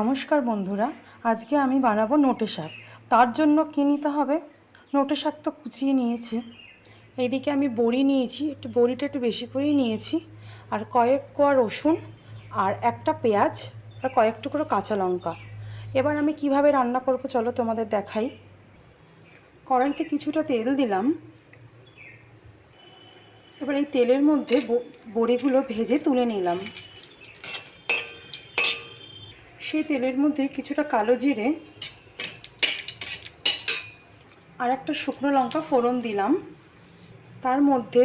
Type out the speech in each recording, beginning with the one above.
নমস্কার বন্ধুরা, আজকে আমি বানাবো নোটে শাক। তার জন্য কী নিতে হবে? নোটে শাক তো কুচিয়ে নিয়েছি। এইদিকে আমি বড়ি নিয়েছি, একটু বড়িটা একটু বেশি করেই নিয়েছি। আর কয়েক কোয়া রসুন আর একটা পেঁয়াজ আর কয়েক টুকরো কাঁচা লঙ্কা। এবার আমি কীভাবে রান্না করব চলো তোমাদের দেখাই। কড়াইতে কিছুটা তেল দিলাম। এবার এই তেলের মধ্যে বড়িগুলো ভেজে তুলে নিলাম। সেই তেলের মধ্যে কিছুটা কালো জিরে আর একটা শুকনো লঙ্কা ফোড়ন দিলাম। তার মধ্যে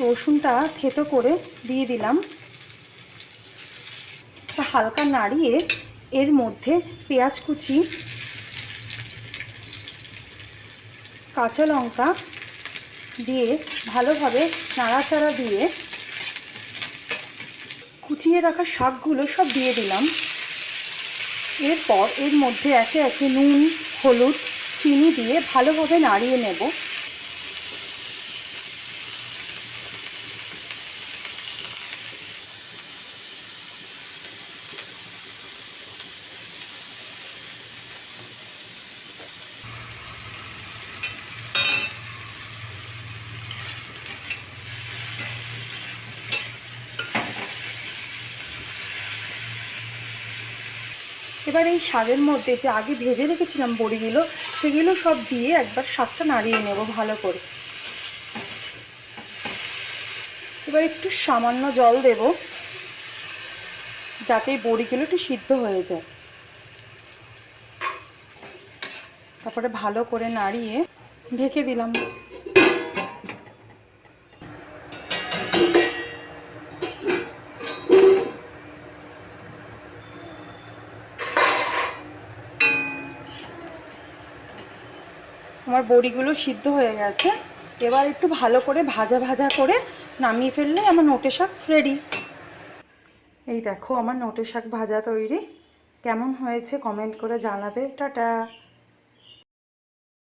রসুনটা থেতো করে দিয়ে দিলাম। হালকা নাড়িয়ে এর মধ্যে পেঁয়াজ কুচি, কাঁচা লঙ্কা দিয়ে ভালোভাবে নাড়াচাড়া দিয়ে কুচিয়ে রাখা শাকগুলো সব দিয়ে দিলাম। এরপর এর মধ্যে একে একে নুন, হলুদ, চিনি দিয়ে ভালোভাবে নাড়িয়ে নেব। এবার এই শাকের মধ্যে যে আগে ভেজে রেখেছিলাম বড়িগুলো, সেগুলো সব দিয়ে একবার শাকটা নাড়িয়ে নেব ভালো করে। এবার একটু সামান্য জল দেব, যাতে বড়িগুলো একটু সিদ্ধ হয়ে যায়। তারপরে ভালো করে নাড়িয়ে ঢেকে দিলাম। আমার বড়িগুলো সিদ্ধ হয়ে গেছে। এবার একটু ভালো করে ভাজা ভাজা করে নামিয়ে ফেললে আমার নোটে শাক রেডি এই দেখো, আমার নোটে শাক ভাজা তৈরি। কেমন হয়েছে কমেন্ট করে জানাবে। টাটা।